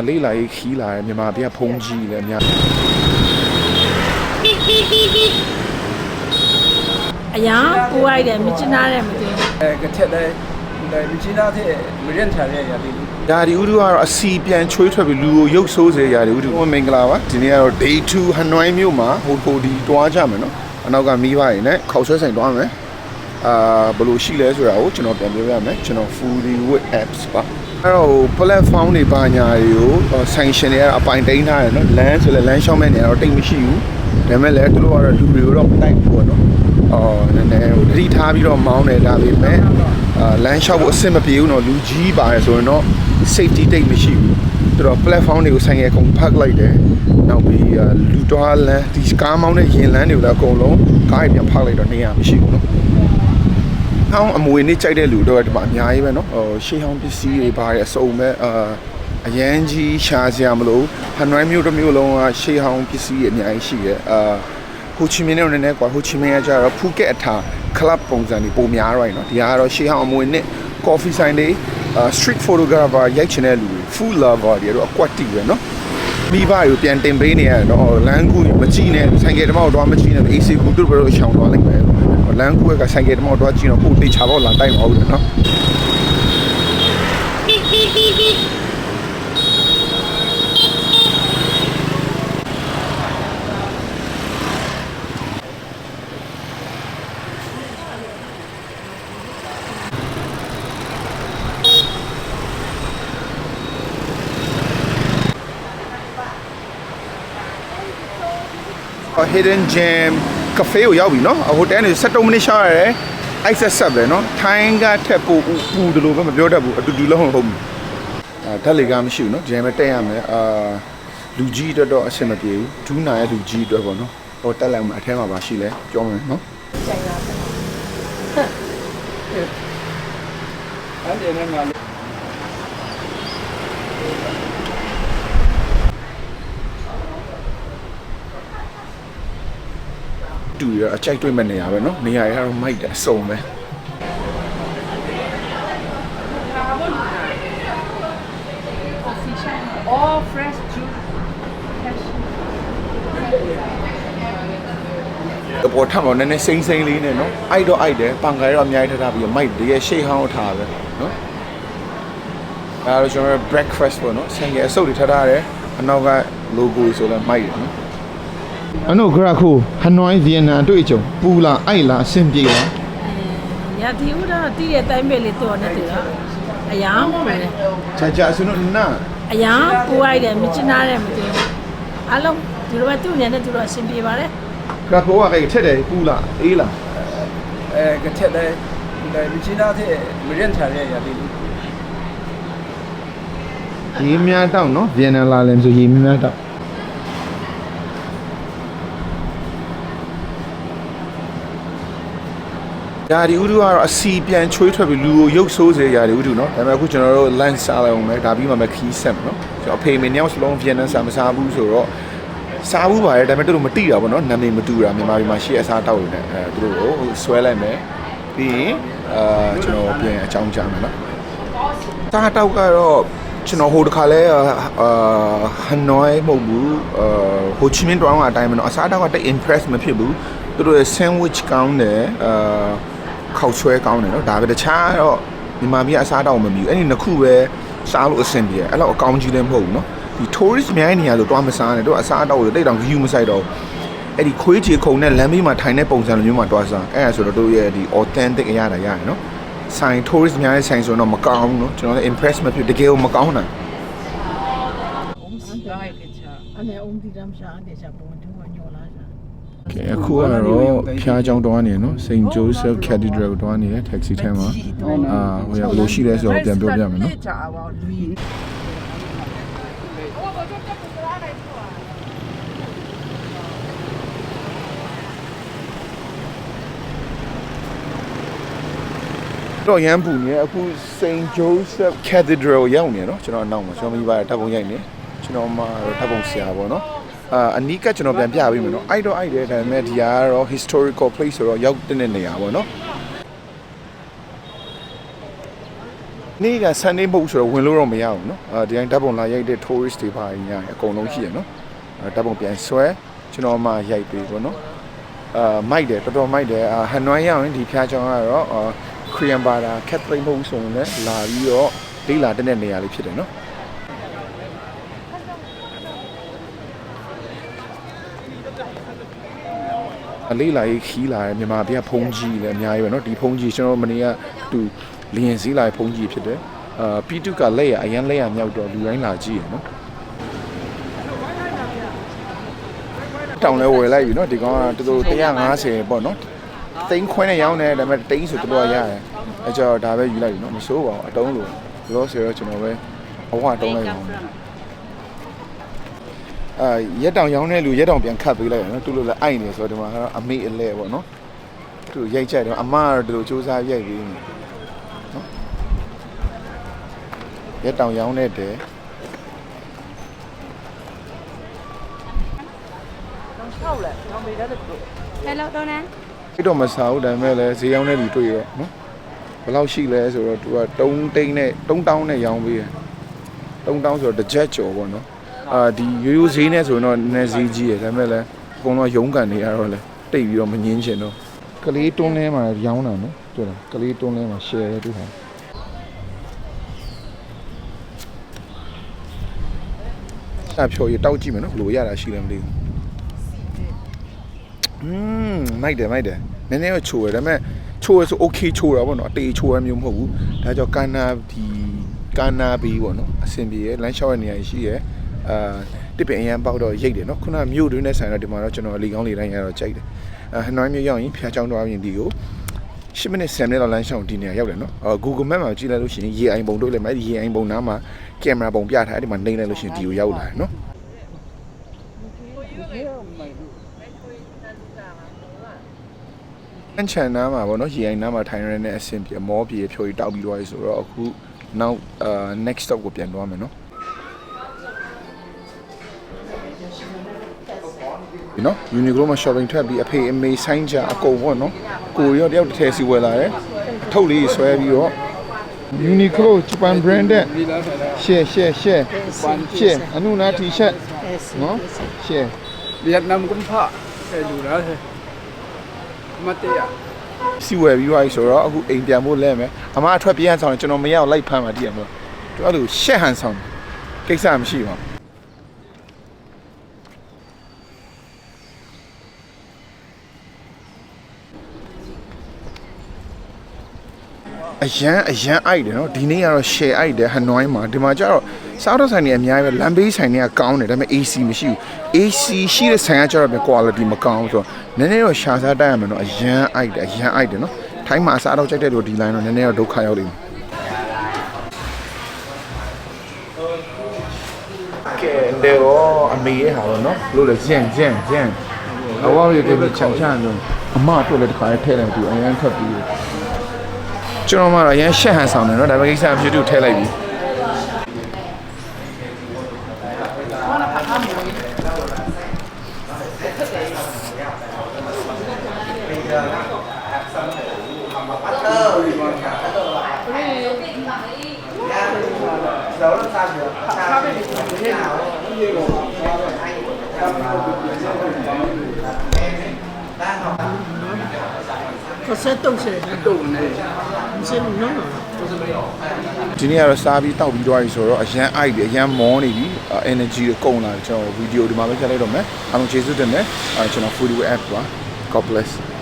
အလေးလာရေးခီးလာတယ်မြန်မာပြည်ကဖုံးကြီးလည်းအများအရာပူလိုက်တယ်မချနာတယ်မသိဘူးအဲကထက်လဲဒီမြချင်းသားတဲ့မရင်ထားတဲ့ရာဒီဒါဒီဥဒုကတော့အစီပြန်ချွေးထွက်ပြီးလူကိုရုပ်ဆိုးစေရာဒီဥဒုမင်္ဂလာပါဒီနေ့ကတော့ day 2ဟနွိုင်းမြို့မှာဟိုဟိုဒီတွားကြမယ်နော်အနောက်ကမိဘတွေနဲ့ခောက်ဆွဲဆိုင်တွားမယ်အာဘယ်လိုရှိလဲဆိုတာကိုကျွန်တော်ပြန်ပြောပြမယ်ကျွန်တော် fully with apps ပါ အဲ့တော့ platform တွေပါညာတွေကို sanction တွေကတော့အပိုင်တိန်းထားတယ်နော် land ဆိုလဲ land ရှောင်းမဲ့နေရာတော့တိတ်မရှိဘူးဒါပေမဲ့လည်းသူတို့ကတော့လူတွေကိုတော့မတိုက်ဘူးပေါ့နော်အော်နည်းနည်းဟိုတတိထားပြီးတော့မောင်းတယ်ဒါပေမဲ့အာလမ်းလျှောက်ဖို့အဆင်မပြေဘူးနော်လူကြီးပါတယ်ဆိုရင်တော့ safety တိတ်မရှိဘူးသူတို့ platform တွေကိုဆိုင်ရကုန်ဖတ်လိုက်တယ်နောက်ပြီးအာလူတွားလမ်းဒီကားမောင်းတဲ့ရင်လမ်းတွေကိုလည်းအကုန်လုံးကားတွေပြန်ဖတ်လိုက်တော့နေရာမရှိဘူးနော် ဟောင်းအမွေနေ့ကြိုက်တဲ့လူတော့ဒီမှာအများကြီးပဲเนาะဟိုရှေးဟောင်းပစ္စည်းတွေပါတယ်အစုံပဲအာအရန်ကြီးရှာစရာမလိုဟန်နွိုင်းမြို့တစ်မြို့လုံးကရှေးဟောင်းပစ္စည်းတွေအများကြီးရှိတယ်အာဟိုချီမင်းနဲ့နည်းနည်းကွာဟိုချီမင်းကကျတော့ဖူကက်အထာ club ပုံစံတွေပုံများတော့เนาะဒီကတော့ရှေးဟောင်းအမွေနေ့ coffee ဆိုင်တွေအာ street photographer ရိုက်ချင်တဲ့လူတွေ food lover တွေတော့အကွက်တီပဲเนาะမိဘတွေကိုပြန်တင်ပေးနေရတယ်တော့လမ်းကူမကြည့်နဲ့ဆိုင်ကယ်တမောက်တော့မကြည့်နဲ့ AC ကူတို့ဘယ်လိုရှောင်သွားလိုက်မယ် လမ်းကူကဆိုင်ကယ်တမောက်တော့ကြည့်တော့ကိုတိတ်ချပေါက်လာတိုက်ပါဦးတယ်နော်ဟ hidden gem cafe ကိုရောက်ပြီเนาะဟိုတဲနေ73မိနစ်ရှားရတယ်အိုက်ဆက်ဆက်ပဲเนาะထိုင်းကထက်ပိုပူပူတယ်လို့ပဲမပြောတတ်ဘူးအတူတူလုံးဟုတ်ဟုတ်အာဓာတ်လေကမရှိဘူးเนาะဒီတိုင်းပဲတက်ရမယ်အာလူကြီးအတွက်တော့အဆင်မပြေဘူးဒူးနာရဲ့လူကြီးအတွက်ပေါ့เนาะဟိုတက်လိုက်မှာအထဲမှာပါရှိလဲပြောမယ်เนาะ အဲ့ဒီနဲ့ငါ တူရအကြိုက်တွေ့မဲ့နေရာပဲเนาะနေရာရတော့မိုက်တယ်အစုံပဲ all fresh juice အပေါ်ထပ်တော့နည်းနည်းစိမ့်စိမ့်လေးနဲ့เนาะအိုက်တော့အိုက်တယ်ပန်ကားတော့အများကြီးထထားပြီးမိုက်တကယ်ရှေ့ဟောင်းထားပဲเนาะအဲဒါကျွန်တော် breakfast ပေါ့เนาะဆန်ရအစုပ်တွေထထားတယ်အနောက်က logo ဆိုလဲမိုက်တယ်เนาะ အနိုဂရခုဟနွိုင်းဗီယက်နမ်အတွေ့အကြုံပူလာအိုက်လာအဆင်ပြေလားရာဒီဦးတော့တည်တဲ့အတိုင်းပဲလေတော်နေတယ်လားအရာပဲချာချာဆုနနာအရာပူလိုက်တယ်မချနာတယ်မသိဘူးအလုံးဒီလိုပဲသူ့အနေနဲ့သူတော့အဆင်ပြေပါတယ်ကရခိုကကထက်တယ်ပူလာအေးလာအဲကထက်တယ်မချနာတဲ့မရင်ထားတဲ့ရာဒီရေးများတောက်နော်ဗီယက်နမ်လာလဲဆိုရေးများတောက် ဓာရီဥဒုကတော့အစီပြန်ချွေးထွက်ပြီးလူကိုရုပ်ဆိုးစေရာတွေဥဒုနော်ဒါပေမဲ့အခုကျွန်တော်တို့ lunch စားလိုက်အောင်မယ်ဒါပြီးမှမခီးဆက်မယ်နော်ကျွန်တော်အဖေမင်းယောက်စလုံး Vietnam စားမစားဘူးဆိုတော့စားဘူးပါတယ်ဒါပေမဲ့တို့မတိတာပေါ့နော်နာမည်မတူတာမြန်မာပြည်မှာရှေ့အစားတောက်နေတယ်အဲတို့ကိုဆွဲလိုက်မယ်ပြီးရင်အာကျွန်တော်ပြန်အကြောင်းကြားမယ်နော်စားတောက်ကတော့ကျွန်တော်ဟိုတခါလဲအာဟနွိုင်းမဟုတ်ဘူးအာဟိုချီမင်းတောင်ကအတိုင်းမနော်အစားတောက်ကတိတ် impress မဖြစ်ဘူးသူတို့ရဲ့ sandwich ကောင်းတယ်အာ ခောက်ဆွဲကောင်းတယ်နော်ဒါပဲတခြားတော့မြန်မာပြည်အစားတောက်မမီဘူးအဲ့ဒီနှစ်ခုပဲစားလို့အဆင်ပြေအဲ့လောက်အကောင်းကြီးလည်းမဟုတ်ဘူးနော်ဒီ tourist မြိုင်းနေရာဆိုတွားမစားနဲ့တို့အစားတောက်ဆိုတိတ်တောင် view မဆိုင်တော့အဲ့ဒီခွေးချေခုံနဲ့လမ်းဘေးမှာထိုင်တဲ့ပုံစံလိုမျိုးမှာတွားစားအဲ့ဒါဆိုတော့တို့ရဲ့ဒီ authentic အရာတာရတယ်နော်ဆိုင် tourist များတဲ့ဆိုင်ဆိုတော့မကောင်းဘူးနော်ကျွန်တော်လည်း impress မဖြစ်တကယ်ကိုမကောင်းတာအမေအုံးဒီရမ်းရှာတဲ့ချက်ပေါ်တော့ညောလာ ကဲအခုကတော့ဖျားကြောင်တွားနေနော် St Joseph Cathedral ကိုတွားနေတဲ့ taxi ထဲမှာအာဟိုရဘယ်လိုရှိလဲဆိုတော့ပြန်ပြောပြမယ်နော်တော့ရမ်းပူနေအခု St Joseph Cathedral ကိုရောက်နေနော်ကျွန်တော်အနောက်မှာကျွန်တော်မိဘတပ်ပုံရိုက်နေကျွန်တော်မှတပ်ပုံဆရာပေါ့နော် အာအနီးကကျွန်တော်ပြန်ပြပေးမယ်နော်အဲ့တော့အဲ့တယ်ဒါပေမဲ့ဒီကတော့ historical place ဆိုတော့ရောက်တဲ့နေရာပေါ့နော် နေ့က Sunday မဟုတ်ဆိုတော့ဝင်လို့တော့မရဘူးเนาะအဲဒီတိုင်းဓာတ်ပုံလာရိုက်တဲ့ tourist တွေပါညာအကုန်လုံးရှိရเนาะအဲဓာတ်ပုံပြန်ဆွဲကျွန်တော်မှရိုက်ပေးပေါ့เนาะအာမိုက်တယ်တော်တော်မိုက်တယ်အာဟန်နွိုင်းရောက်ရင်ဒီဖျားချောင်းကတော့အာခရီးယန်ဘာသာကက်သလစ်မဟုတ်ဘူးဆိုရင်လည်းလာပြီးတော့လေးလာတဲ့နေရာလေးဖြစ်တယ်เนาะ အလေးလာရေးခီးလာတယ်မြန်မာပြည်ကဖုံးကြီးလည်းအများကြီးပဲเนาะဒီဖုံးကြီးကျွန်တော်မနေ့ကသူလျင်စည်းလာတဲ့ဖုံးကြီးဖြစ်တယ်အာပီတုကလက်ရအရန်လက်ရမြောက်တော့လူတိုင်းလာကြည့်ရเนาะတောင်လဲဝယ်လိုက်ပြီเนาะဒီကောင်ကတူတူ150ပေါ့เนาะတိန်းခွင်းနဲ့ရောင်းတယ်ဒါပေမဲ့တိန်းဆိုတော်တော်ရတယ်အဲကြောင့်ဒါပဲယူလိုက်ပြီเนาะမစိုးပါဘူးအတုံးလို့လောဆယ်တော့ကျွန်တော်ပဲအဝတုံးလိုက်ပါဦး အာရက်တောင်ရောင်းတဲ့လူရက်တောင်ပြန်ခတ်ပေးလိုက်ရနော်သူတို့လည်းအိုက်နေဆိုတော့ဒီမှာကတော့အမေအလဲပေါ့နော်သူရိုက်ကြတယ်အမကတော့ဒီလိုစူးစမ်းရိုက်ပြီးနေနော်ရက်တောင်ရောင်းတဲ့တဲ့ဟယ်လိုဒေါ်နန်ပြတော့မစားဘူးဒါပေမဲ့လည်းဈေးရောင်းတဲ့လူတွေ့ရောနော်ဘယ်လောက်ရှိလဲဆိုတော့သူက3တိန်းနဲ့3တောင်းနဲ့ရောင်းပေးတယ်3တောင်းဆိုတော့တစ်ချက်ကျော်ပေါ့နော် အာဒီရိုးရိုးဈေးနဲ့ဆိုရင်တော့နည်းဈေးကြီးရယ်ဒါပေမဲ့လည်းအကုန်လုံးရုံးကန်နေရတော့လေတိတ်ပြီးတော့မငင်းချင်တော့ကလေးတွန်းလဲမှာရောင်းတာနော်တွေ့လားကလေးတွန်းလဲမှာ share ရတူဟာအဖြော်ရတောက်ကြည့်မယ်နော်ဘယ်လိုရတာရှိလဲမသိဘူးอืมမိုက်တယ်မိုက်တယ်နည်းနည်းတော့ချိုးတယ်ဒါပေမဲ့ချိုးရဆို okay ချိုးတာပေါ့နော်အတေးချိုးရမျိုးမဟုတ်ဘူးဒါကြောင့်ကာနာဒီကာနာဘီပေါ့နော်အဆင်ပြေရလမ်းလျှောက်ရနေရရှိရ အာတစ်ပင်အရန်ပေါက်တော့ရိတ်တယ်နော်ခုနမြို့တွင်းနဲ့ဆိုင်တော့ဒီမှာတော့ကျွန်တော်လေကောင်းလေတိုင်းရတော့ကြိုက်တယ်အာဟနွိုင်းမြို့ရောက်ရင်ဖျားချောင်းတော့အရင်ဒီကို10မိနစ်10မိနစ်တော့လမ်းလျှောက်ဒီနေရာရောက်တယ်နော်အာ Google Map မှာကြည့်လိုက်လို့ရှိရင်ရေအိုင်ပုံတို့လည်းမိုက်ရေအိုင်ပုံနားမှာကင်မရာပုံပြထားတယ်ဒီမှာနှိမ့်လိုက်လို့ရှိရင်ဒီကိုရောက်လာတယ်နော်အန်ချန်နားမှာဗောနော်ရေအိုင်နားမှာထိုင်ရတဲ့အဆင်ပြေမောပြေဖြိုကြီးတောက်ပြီးသွားပြီဆိုတော့အခုနောက်အာ next stop ကိုပြန်သွားမယ်နော် ဒီနော် Uniqlo မှာ shopping ထွက်ပြီးအဖေအမေဆိုင်ကြအကုန်ပေါ့နော်ကိုရီရောတယောက်တစ်ထည်စီဝယ်လာတယ်အထုပ်လေးဆွဲပြီးတော့ Uniqlo Japan branded ဒီလားဆက်တာ share share share share အနုနာ t-shirt နော် share ဗီယက်နမ်ကွန်ဖာဆယ်လူလားဆယ်မတ်တရစီဝယ်ပြီးသွားပြီဆိုတော့အခုအိမ်ပြန်ဖို့လဲမယ်အမအထွက်ပြန်ဆောင်ရင်ကျွန်တော်မရအောင်လိုက်ဖမ်းမှတည်ရမလို့သူအဲ့လိုရှက်ဟန်ဆောင်တယ်ကိစ္စမရှိပါဘူး အရန်အရန်အိုက်တယ်နော်ဒီနေ့ကတော့ share အိုက်တယ်ဟနွိုင်းမှာဒီမှာကျတော့စားတော့ဆိုင်တွေအများကြီးပဲလမ်းဘေးဆိုင်တွေကကောင်းတယ်ဒါပေမဲ့ AC မရှိဘူး AC ရှိတဲ့ဆိုင်ကကျတော့ပြန် quality မကောင်းဘူးဆိုတော့နည်းနည်းတော့ရှာစားတိုက်ရမယ်နော်အရန်အိုက်တယ်အရန်အိုက်တယ်နော်ထိုင်းမှာအစားတော့ကြိုက်တဲ့လူဒီ line တော့နည်းနည်းတော့ဒုက္ခရောက်လိမ့်မယ်ကဲလေရောအမေရဲ့ဟာတော့နော်လို့လေဇန်ဇန်ဇန်အဝါရီကေချန်ချန်တော့အမတို့လည်းတစ်ခါထဲလိုက်ပြီးအရန်ခတ်ပြီး ကျွန်တော်မှတော့အရန်ရှက်ဟန်ဆောင်တယ်နော်ဒါပေမဲ့ကိစ္စအဖြစ်တူထဲလိုက်ပြီးကိုဆက်တုံးစတယ်တုံနေ မစင်းနော်ဒီနေ့ကတော့စားပြီးတောက်ပြီးသွားပြီဆိုတော့အရန်အိုက်ပြီအရန်မောနေပြီအာ energy ကိုကုန်လာတယ်ကျွန်တော်ဗီဒီယိုဒီမှာပဲဖြတ်လိုက်တော့မယ်အားလုံးကျေးဇူးတင်တယ်အဲကျွန်တော် food app ပါ God bless